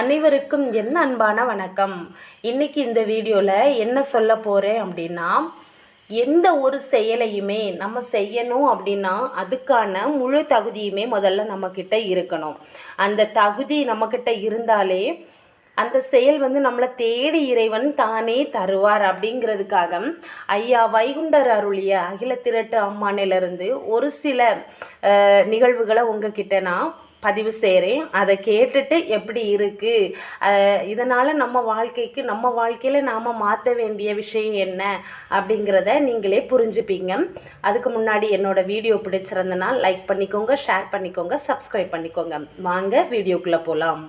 அனைவருக்கும் என்ன அன்பான வணக்கம். இன்றைக்கி இந்த வீடியோவில் என்ன சொல்ல போகிறேன் அப்படின்னா எந்த ஒரு செயலையுமே நம்ம செய்யணும் அப்படின்னா அதுக்கான முழு தகுதியுமே முதல்ல நம்மக்கிட்ட இருக்கணும். அந்த தகுதி நம்மக்கிட்ட இருந்தாலே அந்த செயல் வந்து நம்மளை தேடி இறைவன் தானே தருவார் அப்படிங்கிறதுக்காக ஐயா வைகுண்டர் அருளிய அகில திரட்டு அம்மானிலிருந்து ஒரு சில நிகழ்வுகளை உங்ககிட்ட நான் பதிவு செய்கிறேன் அதை கேட்டுட்டு எப்படி இருக்குது இதனால் நம்ம வாழ்க்கைக்கு நம்ம வாழ்க்கையில் நாம் மாற்ற வேண்டிய விஷயம் என்ன? அப்படிங்கிறத நீங்களே புரிஞ்சுப்பீங்க. அதுக்கு முன்னாடி என்னோடய வீடியோ பிடிச்சிருந்தனா லைக் பண்ணிக்கோங்க ஷேர் பண்ணிக்கோங்க சப்ஸ்கிரைப் பண்ணிக்கோங்க. வாங்க வீடியோக்குள்ளே போகலாம்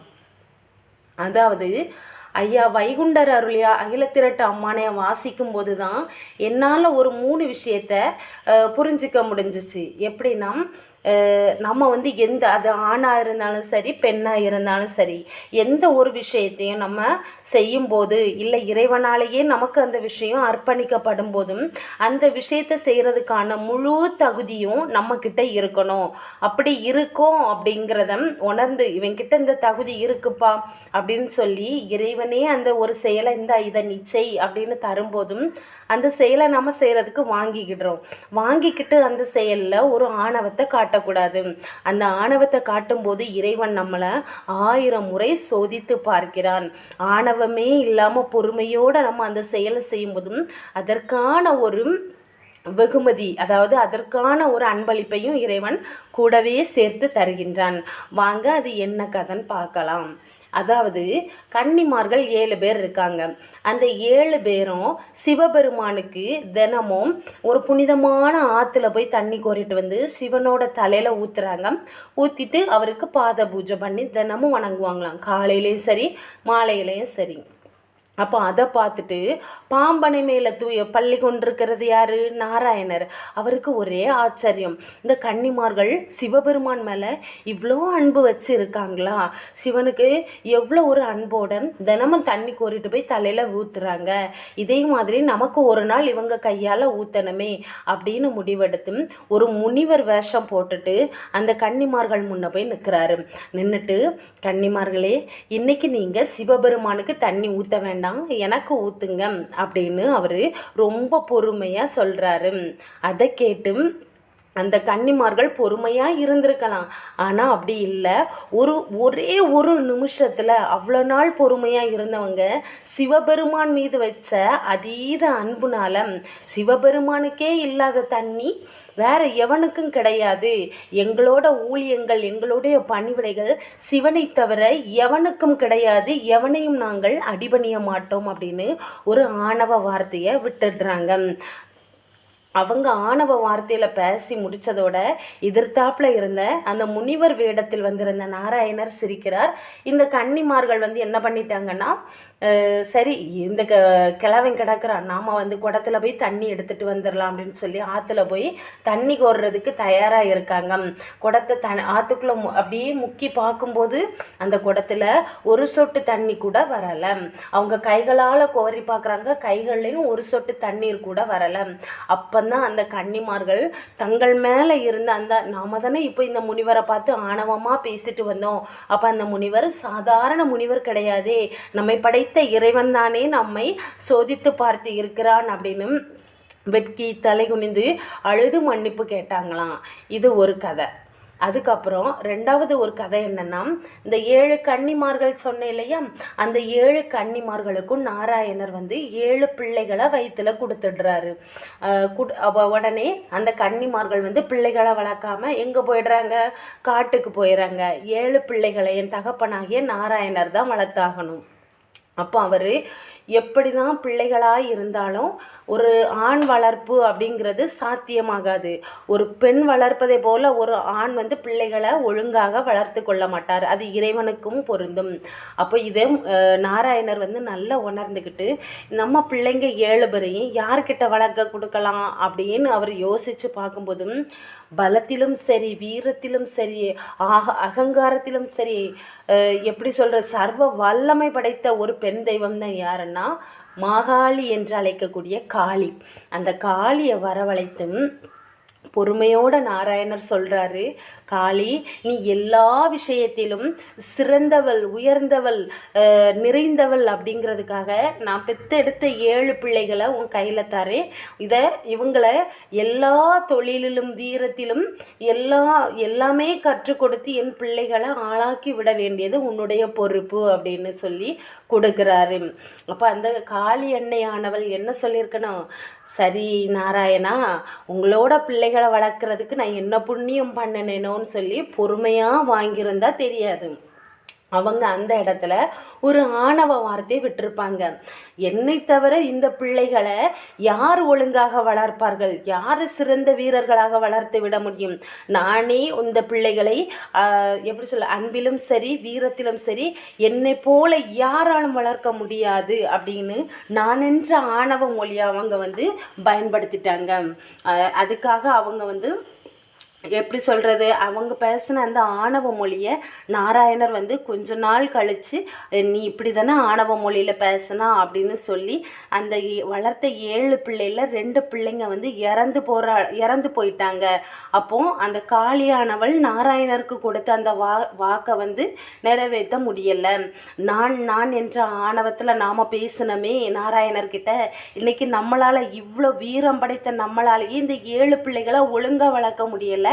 அதாவது ஐயா வைகுண்டர் அருளியா அகிலத்திரட்டு அம்மானைய வாசிக்கும் போது தான் என்னால் ஒரு மூணு விஷயத்த புரிஞ்சிக்க புரிஞ்சுக்க முடிஞ்சிச்சு. எப்படின்னா நம்ம வந்து எந்த அது ஆணாக இருந்தாலும் சரி பெண்ணாக இருந்தாலும் சரி எந்த ஒரு விஷயத்தையும் நம்ம செய்யும்போது இல்லை இறைவனாலேயே நமக்கு அந்த விஷயம் அர்ப்பணிக்கப்படும் போதும் அந்த விஷயத்தை செய்கிறதுக்கான முழு தகுதியும் நம்மக்கிட்ட இருக்கணும். அப்படி இருக்கோம் அப்படிங்கிறத உணர்ந்து இவன்கிட்ட இந்த தகுதி இருக்குப்பா அப்படின்னு சொல்லி இறைவனே அந்த ஒரு செயலை இந்த இதை நீ செய் அப்படின்னு தரும்போதும் அந்த செயலை நம்ம செய்கிறதுக்கு வாங்கிக்கிடுறோம். வாங்கிக்கிட்டு அந்த செயலில் ஒரு ஆணவத்தை காட்டக்கூடாது. அந்த ஆணவத்தை காட்டும்போது இறைவன் நம்மளை ஆயிரம் முறை சோதித்து பார்க்கிறான். ஆணவமே இல்லாமல் பொறுமையோடு நம்ம அந்த செயலை செய்யும்போதும் அதற்கான ஒரு வெகுமதி அதாவது அதற்கான ஒரு அன்பளிப்பையும் இறைவன் கூடவே சேர்த்து தருகின்றான். வாங்க அது என்ன கதைன்னு பார்க்கலாம். அதாவது கன்னிமார்கள் ஏழு பேர் இருக்காங்க. அந்த ஏழு பேரும் சிவபெருமானுக்கு தினமும் ஒரு புனிதமான ஆற்றுல போய் தண்ணி கோரிட்டு வந்து சிவனோட தலையில் ஊற்றுறாங்க ஊற்றிட்டு அவருக்கு பாத பூஜை பண்ணி தினமும் வணங்குவாங்களாம். காலையிலையும் சரி மாலையிலையும் சரி. அப்போ அதை பார்த்துட்டு பாம்பனை மேலே தூய பள்ளி கொண்டிருக்கிறது யார்? நாராயணர். அவருக்கு ஒரே ஆச்சரியம். இந்த கன்னிமார்கள் சிவபெருமான் மேலே இவ்வளோ அன்பு வச்சு இருக்காங்களா சிவனுக்கு எவ்வளோ ஒரு அன்போட தினமும் தண்ணி கோரிட்டு போய் தலையில் ஊற்றுறாங்க இதே மாதிரி நமக்கு ஒரு நாள் இவங்க கையால் ஊற்றணுமே அப்படின்னு முடிவெடுத்து ஒரு முனிவர் வேஷம் போட்டுட்டு அந்த கன்னிமார்கள் முன்ன போய் நிற்கிறாரு நின்றுட்டு கன்னிமார்களே இன்றைக்கி நீங்கள் சிவபெருமானுக்கு தண்ணி ஊற்ற வேண்டாம். எனக்கு ஊற்றுங்க அப்படின்னு அவர் ரொம்ப பொறுமையாக சொல்கிறாரு அதை கேட்டும் அந்த கன்னிமார்கள் பொறுமையாக இருந்திருக்கலாம். ஆனால் அப்படி இல்லை. ஒரு ஒரே ஒரு நிமிஷத்தில் அவ்வளோ நாள் பொறுமையாக இருந்தவங்க சிவபெருமான் மீது வச்ச அதீத அன்புனால சிவபெருமானுக்கே இல்லாத தண்ணி வேற எவனுக்கும் கிடையாது. எங்களோட ஊழியங்கள் எங்களுடைய பணிவிடைகள் சிவனை தவிர எவனுக்கும் கிடையாது. எவனையும் நாங்கள் அடிபணிய மாட்டோம் அப்படின்னு ஒரு ஆணவ வார்த்தையை விட்டுடுறாங்க. அவங்க ஆணவ வார்த்தையில் பேசி முடித்ததோட எதிர்த்தாப்பில் இருந்த அந்த முனிவர் வேடத்தில் வந்திருந்த நாராயணர் சிரிக்கிறார். இந்த கன்னிமார்கள் வந்து என்ன பண்ணிட்டாங்கன்னா சரி இந்த க கிழவன் கிடக்கிறான். நாம் வந்து குடத்தில் போய் தண்ணி எடுத்துகிட்டு வந்துடலாம் அப்படின்னு சொல்லி ஆற்றுல போய் தண்ணி கோர்றதுக்கு தயாராக இருக்காங்க. குடத்தை த ஆற்றுக்குள்ளே அப்படியே முக்கி பார்க்கும்போது அந்த குடத்தில் ஒரு சொட்டு தண்ணி கூட வரலை. அவங்க கைகளால் கோரி பார்க்குறாங்க. கைகள்லேயும் ஒரு சொட்டு தண்ணீர் கூட வரலை. அப்போ அப்போந்தான் அந்த கன்னிமார்கள் தங்கள் மேலே இருந்த அந்த நாம தானே இப்போ இந்த முனிவரை பார்த்து ஆணவமாக பேசிட்டு வந்தோம். அப்போ அந்த முனிவர் சாதாரண முனிவர் கிடையாதே. நம்மை படைத்த இறைவன் தானே நம்மை சோதித்து பார்த்து இருக்கிறான் அப்படின்னு வெட்கி தலை குனிந்து அழுது மன்னிப்பு கேட்டாங்களாம். இது ஒரு கதை. அதுக்கப்புறம் ரெண்டாவது ஒரு கதை என்னென்னா இந்த ஏழு கன்னிமார்கள் சொன்னேன் இல்லையா? அந்த ஏழு கன்னிமார்களுக்கும் நாராயணர் வந்து ஏழு பிள்ளைகளை வயிற்றுல கொடுத்துடுறாரு. உடனே அந்த கன்னிமார்கள் வந்து பிள்ளைகளை வளர்க்காம எங்கே போயிடுறாங்க? காட்டுக்கு போயிடுறாங்க. ஏழு பிள்ளைகளை என் தகப்பனாகிய நாராயணர் தான் வளர்த்தாகணும். அப்போ அவர் எப்படி தான் பிள்ளைகளாக இருந்தாலும் ஒரு ஆண் வளர்ப்பு அப்படிங்கிறது சாத்தியமாகாது. ஒரு பெண் வளர்ப்பதை போல் ஒரு ஆண் வந்து பிள்ளைகளை ஒழுங்காக வளர்த்து கொள்ள மாட்டார். அது இறைவனுக்கும் பொருந்தும். அப்போ இதே நாராயணர் வந்து நல்லா உணர்ந்துக்கிட்டு நம்ம பிள்ளைங்க ஏழு பேரையும் யார்கிட்ட வளர்க்க கொடுக்கலாம் அப்படின்னு அவர் யோசித்து பார்க்கும்போதும் பலத்திலும் சரி வீரத்திலும் சரி ஆக அகங்காரத்திலும் சரி எப்படி சொல்கிற சர்வ வல்லமை படைத்த ஒரு பெண் தெய்வம் தான் யாருன்னா மாகாளி என்று அழைக்கக்கூடிய காளி. அந்த காளியை வரவழைத்தும் பொறுமையோட நாராயணர் சொல்கிறாரு காளி நீ எல்லா விஷயத்திலும் சிறந்தவள் உயர்ந்தவள் நிறைந்தவள் அப்படிங்கிறதுக்காக நான் பெத்தெடுத்த ஏழு பிள்ளைகளை உன் கையில் தரேன். இதை இவங்களை எல்லா தொழிலிலும் வீரத்திலும் எல்லா எல்லாமே கற்றுக் கொடுத்து என் பிள்ளைகளை ஆளாக்கி விட வேண்டியது உன்னுடைய பொறுப்பு அப்படின்னு சொல்லி கொடுக்குறாரு. அப்போ அந்த காளி எண்ணெயானவள் என்ன சொல்லியிருக்கணும் சரி நாராயணா உங்களோட பிள்ளைகளை வளர்க்குறதுக்கு நான் என்ன புண்ணியம் வாங்கணும்னு சொல்லி பொறுமையாக வாங்கியிருந்தா தெரியாது. அவங்க அந்த இடத்துல ஒரு ஆணவ வார்த்தையை விட்டிருப்பாங்க. என்னை தவிர இந்த பிள்ளைகளை யார் ஒழுங்காக வளர்ப்பார்கள்? யார் சிறந்த வீரர்களாக வளர்த்து விட முடியும்? நானே இந்த பிள்ளைகளை எப்படி சொல்ல அன்பிலும் சரி வீரத்திலும் சரி என்னை போல யாராலும் வளர்க்க முடியாது அப்படின்னு நான் என்ற ஆணவ மொழியை அவங்க வந்து பயன்படுத்திட்டாங்க. அதுக்காக அவங்க வந்து எப்படி சொல்கிறது அவங்க பேசின அந்த ஆணவ மொழியை நாராயணர் வந்து கொஞ்ச நாள் கழித்து நீ இப்படி தானே ஆணவ மொழியில் பேசினா? அப்படின்னு சொல்லி அந்த வளர்த்த ஏழு பிள்ளையில் ரெண்டு பிள்ளைங்க வந்து இறந்து போகிற இறந்து போயிட்டாங்க. அப்போ அந்த காளியானவள் நாராயணருக்கு கொடுத்த அந்த வா வாக்கை வந்து நிறைவேற்ற முடியலை. நான் நான் என்ற ஆணவத்தில் நாம் பேசினமே நாராயணர்கிட்ட இன்னைக்கு நம்மளால் இவ்வளோ வீரம் படைத்த நம்மளாலேயே இந்த ஏழு பிள்ளைகளை ஒழுங்காக வளர்க்க முடியலை.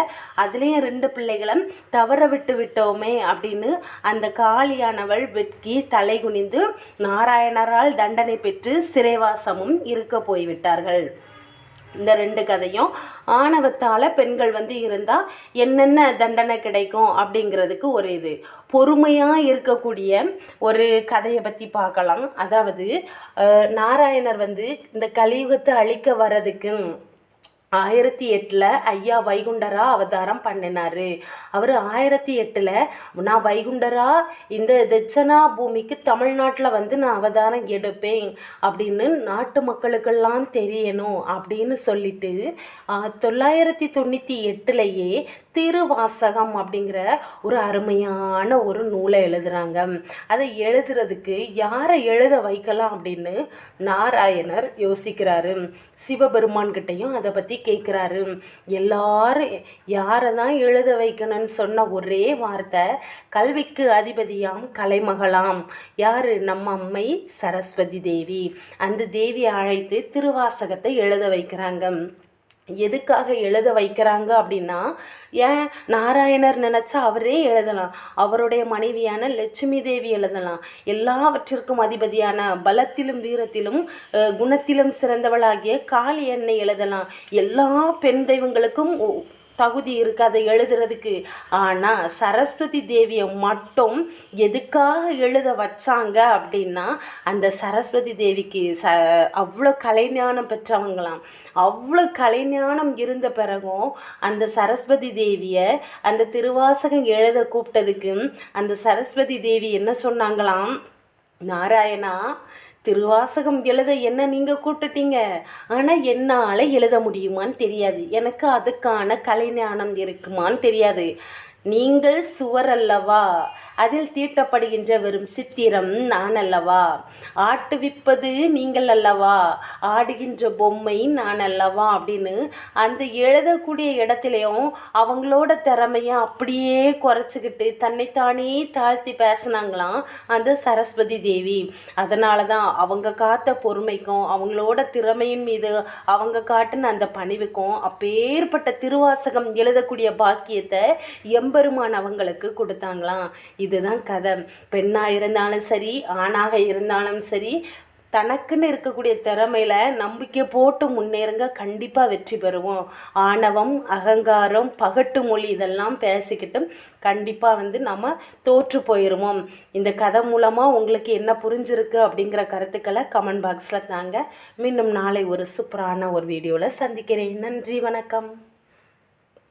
அதுலேயும் ரெண்டு பிள்ளைகளும் தவற விட்டு விட்டோமே அப்படின்னு அந்த காளியானவள் வெட்கி தலை குனிந்து நாராயணரால் தண்டனை பெற்று சிறைவாசமும் இருக்க போய்விட்டார்கள். இந்த ரெண்டு கதையும் ஆணவத்தால் பெண்கள் வந்து இருந்தால் என்னென்ன தண்டனை கிடைக்கும் அப்படிங்கிறதுக்கு ஒரு இது. பொறுமையாக இருக்கக்கூடிய ஒரு கதையை பற்றி பார்க்கலாம். அதாவது நாராயணர் வந்து இந்த கலியுகத்தை அழிக்க வர்றதுக்கு ஆயிரத்தி எட்டில் ஐயா வைகுண்டரா அவதாரம் பண்ணினாரு. அவர் ஆயிரத்தி எட்டில் நான் வைகுண்டரா இந்த தட்சணா பூமிக்கு தமிழ்நாட்டில் வந்து நான் அவதாரம் எடுப்பேன். அப்படின்னு நாட்டு மக்களுக்கெல்லாம் தெரியணும் அப்படின்னு சொல்லிட்டு தொள்ளாயிரத்தி தொண்ணூற்றி எட்டுலேயே திருவாசகம் அப்படிங்கிற ஒரு அருமையான ஒரு நூலை எழுதுகிறாங்க அதை எழுதுறதுக்கு யாரை எழுத வைக்கலாம் அப்படின்னு நாராயணர் யோசிக்கிறாரு. சிவபெருமான்கிட்டையும் அதை பற்றி கேட்குறாரு. எல்லாரும் யாரை தான் எழுத வைக்கணும்னு சொன்ன ஒரே வார்த்தை கல்விக்கு அதிபதியாம் கலைமகளாம். யார்? நம்ம அம்மை சரஸ்வதி தேவி. அந்த தேவியை அழைத்து திருவாசகத்தை எழுத வைக்கிறாங்க. எதுக்காக எழுத வைக்கிறாங்க அப்படின்னா ஏன் நாராயணர் நினச்சா அவரே எழுதலாம் அவருடைய மனைவியான லட்சுமி தேவி எழுதலாம். எல்லாவற்றிற்கும் அதிபதியான பலத்திலும் வீரத்திலும் குணத்திலும் சிறந்தவளாகிய காளி எண்ணெய் எழுதலாம். எல்லா பெண் தெய்வங்களுக்கும் தகுதி இருக்குது அதை எழுதுறதுக்கு. ஆனால் சரஸ்வதி தேவியை மட்டும் எதுக்காக எழுத வச்சாங்க அப்படின்னா அந்த சரஸ்வதி தேவிக்கு ச அவ்வளோ கலைஞானம் பெற்றவங்களாம். அவ்வளோ கலைஞானம் இருந்த பிறகும் அந்த சரஸ்வதி தேவியை அந்த திருவாசகம் எழுத கூப்பிட்டதுக்கு அந்த சரஸ்வதி தேவி என்ன சொன்னாங்களாம்? நாராயணா திருவாசகம் எழுத என்ன நீங்கள் கூப்பிட்டுட்டீங்க? ஆனால் என்னால் எழுத முடியுமான்னு தெரியாது. எனக்கு அதுக்கான கலைஞானம் இருக்குமான்னு தெரியாது. நீங்கள் சுவர் அல்லவா அதில் தீட்டப்படுகின்ற வெறும் சித்திரம் நான் அல்லவா ஆட்டுவிப்பது நீங்கள் அல்லவா ஆடுகின்ற பொம்மை நான் அல்லவா அப்படின்னு அந்த எழுதக்கூடிய இடத்துலையும் அவங்களோட திறமையை அப்படியே குறைச்சிக்கிட்டு தன்னைத்தானே தாழ்த்தி பேசினாங்களாம் அந்த சரஸ்வதி தேவி. அதனால தான் அவங்க காத்த பொறுமைக்கும் அவங்களோட திறமையின் மீது அவங்க காட்டின அந்த பணிவுக்கும் அப்பேற்பட்ட திருவாசகம் எழுதக்கூடிய பாக்கியத்தை எம் எம்பெருமான் அவங்களுக்கு கொடுத்தாங்களாம். இதுதான் கதை. பெண்ணாக இருந்தாலும் சரி ஆணாக இருந்தாலும் சரி தனக்குன்னு இருக்கக்கூடிய திறமையில நம்பிக்கை போட்டு முன்னேறுங்க கண்டிப்பாக வெற்றி பெறுவோம். ஆணவம் அகங்காரம் பகட்டு மொழி இதெல்லாம் பேசிக்கிட்டு கண்டிப்பாக வந்து நம்ம தோற்று போயிடுவோம் இந்த கதை மூலமாக உங்களுக்கு என்ன புரிஞ்சிருக்கு அப்படிங்கிற கருத்துக்களை கமெண்ட் பாக்ஸில் தாங்க. மீண்டும் நாளை ஒரு சூப்பரான ஒரு வீடியோவில் சந்திக்கிறேன். நன்றி வணக்கம்.